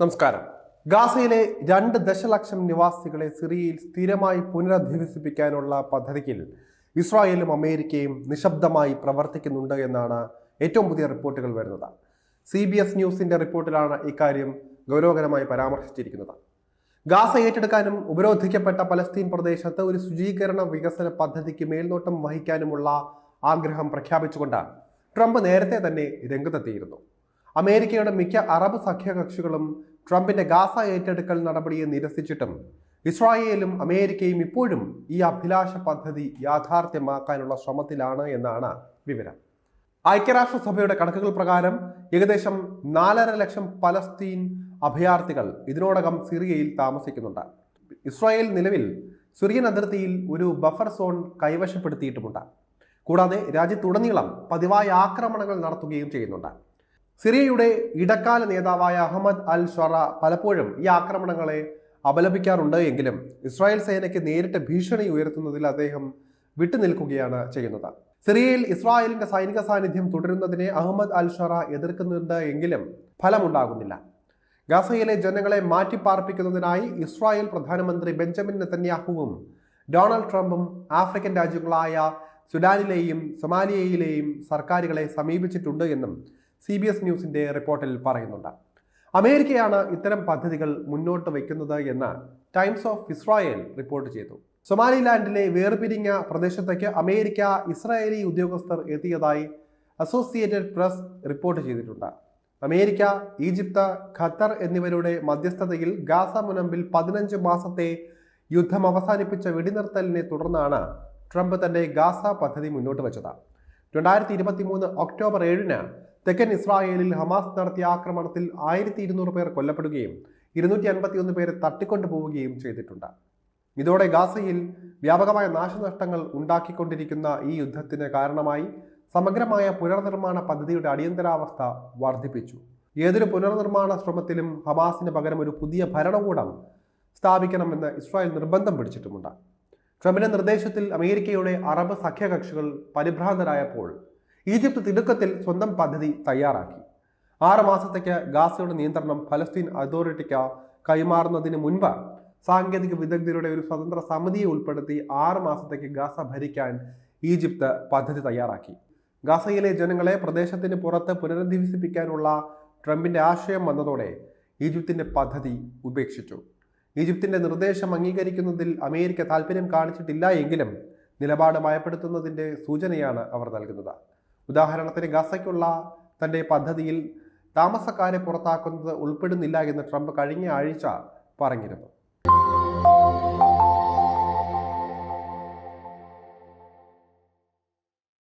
നമസ്കാരം. ഗാസയിലെ രണ്ട് ദശലക്ഷം നിവാസികളെ സിറിയയിൽ സ്ഥിരമായി പുനരധിവസിപ്പിക്കാനുള്ള പദ്ധതിയിൽ ഇസ്രായേലും അമേരിക്കയും നിശബ്ദമായി പ്രവർത്തിക്കുന്നുണ്ട് എന്നാണ് ഏറ്റവും പുതിയ റിപ്പോർട്ടുകൾ വരുന്നത്. സി ബി എസ് ന്യൂസിന്റെ റിപ്പോർട്ടിലാണ് ഇക്കാര്യം ഗൗരവകരമായി പരാമർശിച്ചിരിക്കുന്നത്. ഗാസ ഏറ്റെടുക്കാനും ഉപരോധിക്കപ്പെട്ട പലസ്തീൻ പ്രദേശത്ത് ഒരു ശുചീകരണ വികസന പദ്ധതിക്ക് മേൽനോട്ടം വഹിക്കാനുമുള്ള ആഗ്രഹം പ്രഖ്യാപിച്ചുകൊണ്ട് ട്രംപ് നേരത്തെ തന്നെ രംഗത്തെത്തിയിരുന്നു. അമേരിക്കയുടെ മിക്ക അറബ് സഖ്യകക്ഷികളും ട്രംപിന്റെ ഗാസ ഏറ്റെടുക്കൽ നടപടിയെ നിരസിച്ചിട്ടും ഇസ്രായേലും അമേരിക്കയും ഇപ്പോഴും ഈ അഭിലാഷ പദ്ധതി യാഥാർത്ഥ്യമാക്കാനുള്ള ശ്രമത്തിലാണ് എന്നാണ് വിവരം. ഐക്യരാഷ്ട്രസഭയുടെ കണക്കുകൾ പ്രകാരം ഏകദേശം നാലര ലക്ഷം പലസ്തീൻ അഭയാർത്ഥികൾ ഇതിനോടകം സിറിയയിൽ താമസിക്കുന്നുണ്ട്. ഇസ്രായേൽ നിലവിൽ സിറിയൻ അതിർത്തിയിൽ ഒരു ബഫർ സോൺ കൈവശപ്പെടുത്തിയിട്ടുമുണ്ട്. കൂടാതെ രാജ്യത്തുടനീളം പതിവായ ആക്രമണങ്ങൾ നടത്തുകയും ചെയ്യുന്നുണ്ട്. സിറിയയുടെ ഇടക്കാല നേതാവായ അഹമ്മദ് അൽ ഷറ പലപ്പോഴും ഈ ആക്രമണങ്ങളെ അപലപിക്കാറുണ്ട് എങ്കിലും ഇസ്രായേൽ സേനയ്ക്ക് നേരിട്ട് ഭീഷണി ഉയർത്തുന്നതിൽ അദ്ദേഹം വിട്ടുനിൽക്കുകയാണ് ചെയ്യുന്നത്. സിറിയയിൽ ഇസ്രായേലിന്റെ സൈനിക സാന്നിധ്യം തുടരുന്നതിനെ അഹമ്മദ് അൽ ഷറ എതിർക്കുന്നുണ്ട് എങ്കിലും ഫലമുണ്ടാകുന്നില്ല. ഗാസയിലെ ജനങ്ങളെ മാറ്റിപ്പാർപ്പിക്കുന്നതിനായി ഇസ്രായേൽ പ്രധാനമന്ത്രി ബെഞ്ചമിൻ നെതന്യാഹുവും ഡൊണാൾഡ് ട്രംപും ആഫ്രിക്കൻ രാജ്യങ്ങളായ സുഡാനിലെയും സൊമാലിയയിലെയും സർക്കാരുകളെ സമീപിച്ചിട്ടുണ്ട് എന്നും സി ബി എസ് ന്യൂസിന്റെ റിപ്പോർട്ടിൽ പറയുന്നുണ്ട്. അമേരിക്കയാണ് ഇത്തരം പദ്ധതികൾ മുന്നോട്ട് വയ്ക്കുന്നത് എന്ന് ടൈംസ് ഓഫ് ഇസ്രായേൽ റിപ്പോർട്ട് ചെയ്തു. സൊമാലിലാൻഡിലെ വേർപിരിഞ്ഞ പ്രദേശത്തേക്ക് അമേരിക്ക ഇസ്രായേലി ഉദ്യോഗസ്ഥർ എത്തിയതായി അസോസിയേറ്റഡ് പ്രസ് റിപ്പോർട്ട് ചെയ്തിട്ടുണ്ട്. അമേരിക്ക ഈജിപ്ത് ഖത്തർ എന്നിവരുടെ മധ്യസ്ഥതയിൽ ഗാസ മുനമ്പിൽ പതിനഞ്ച് മാസത്തെ യുദ്ധം അവസാനിപ്പിച്ച വെടിനിർത്തലിനെ തുടർന്നാണ് ട്രംപ് തന്റെ ഗാസ പദ്ധതി മുന്നോട്ട് വെച്ചത്. രണ്ടായിരത്തി ഇരുപത്തി മൂന്ന് ഒക്ടോബർ ഏഴിന് തെക്കൻ ഇസ്രായേലിൽ ഹമാസ് നടത്തിയ ആക്രമണത്തിൽ ആയിരത്തി ഇരുന്നൂറ് പേർ കൊല്ലപ്പെടുകയും ഇരുന്നൂറ്റി അൻപത്തിയൊന്ന് പേരെ തട്ടിക്കൊണ്ടു പോവുകയും ചെയ്തിട്ടുണ്ട്. ഇതോടെ ഗാസയിൽ വ്യാപകമായ നാശനഷ്ടങ്ങൾ ഉണ്ടാക്കിക്കൊണ്ടിരിക്കുന്ന ഈ യുദ്ധത്തിന് കാരണമായി സമഗ്രമായ പുനർനിർമ്മാണ പദ്ധതിയുടെ അടിയന്തരാവസ്ഥ വർദ്ധിപ്പിച്ചു. ഏതൊരു പുനർനിർമ്മാണ ശ്രമത്തിലും ഹമാസിന് പകരം ഒരു പുതിയ ഭരണകൂടം സ്ഥാപിക്കണമെന്ന് ഇസ്രായേൽ നിർബന്ധം പിടിച്ചിട്ടുമുണ്ട്. ട്രംപിന്റെ നിർദ്ദേശത്തിൽ അമേരിക്കയുടെ അറബ് സഖ്യകക്ഷികൾ പരിഭ്രാന്തരായപ്പോൾ ഈജിപ്ത് തിടുക്കത്തിൽ സ്വന്തം പദ്ധതി തയ്യാറാക്കി. ആറ് മാസത്തേക്ക് ഗാസയുടെ നിയന്ത്രണം ഫലസ്തീൻ അതോറിറ്റിക്ക് കൈമാറുന്നതിന് മുൻപ് സാങ്കേതിക വിദഗ്ധരുടെ ഒരു സ്വതന്ത്ര സമിതിയെ ഉൾപ്പെടുത്തി ആറ് മാസത്തേക്ക് ഗാസ ഭരിക്കാൻ ഈജിപ്ത് പദ്ധതി തയ്യാറാക്കി. ഗാസയിലെ ജനങ്ങളെ പ്രദേശത്തിന് പുറത്ത് പുനരധിവസിപ്പിക്കാനുള്ള ട്രംപിന്റെ ആശയം വന്നതോടെ ഈജിപ്തിന്റെ പദ്ധതി ഉപേക്ഷിച്ചു. ഈജിപ്തിന്റെ നിർദ്ദേശം അംഗീകരിക്കുന്നതിൽ അമേരിക്ക താല്പര്യം കാണിച്ചിട്ടില്ല എങ്കിലും നിലപാട് ഭയപ്പെടുത്തുന്നതിന്റെ സൂചനയാണ് അവർ നൽകുന്നത്. ഉദാഹരണത്തിന് ഗസയ്ക്കുള്ള തന്റെ പദ്ധതിയിൽ താമസക്കാരെ പുറത്താക്കുന്നത് ഉൾപ്പെടുന്നില്ല എന്ന് ട്രംപ് കഴിഞ്ഞ ആഴ്ച പറഞ്ഞിരുന്നു.